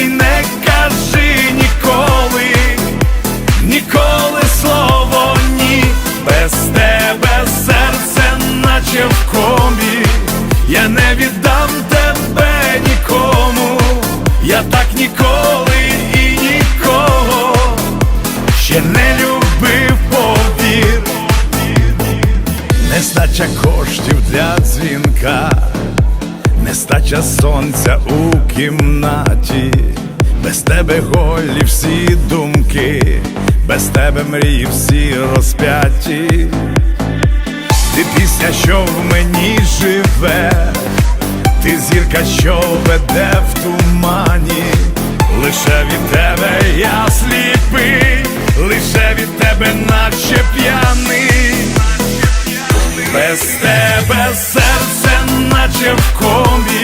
ти не кажи ніколи, ніколи слово ні, без тебе серце, наче в комі, я не віддам тебе нікому, я так ніколи і нікого ще не любив повір, нестача коштів для дзвінка. Нестача сонця у кімнаті без тебе голі всі думки, без тебе мрії всі розп'яті. Ти пісня, що в мені живе, ти зірка, що веде в тумані, лише від тебе я сліпий, лише від тебе, наче п'яний. Без тебе серце, наче.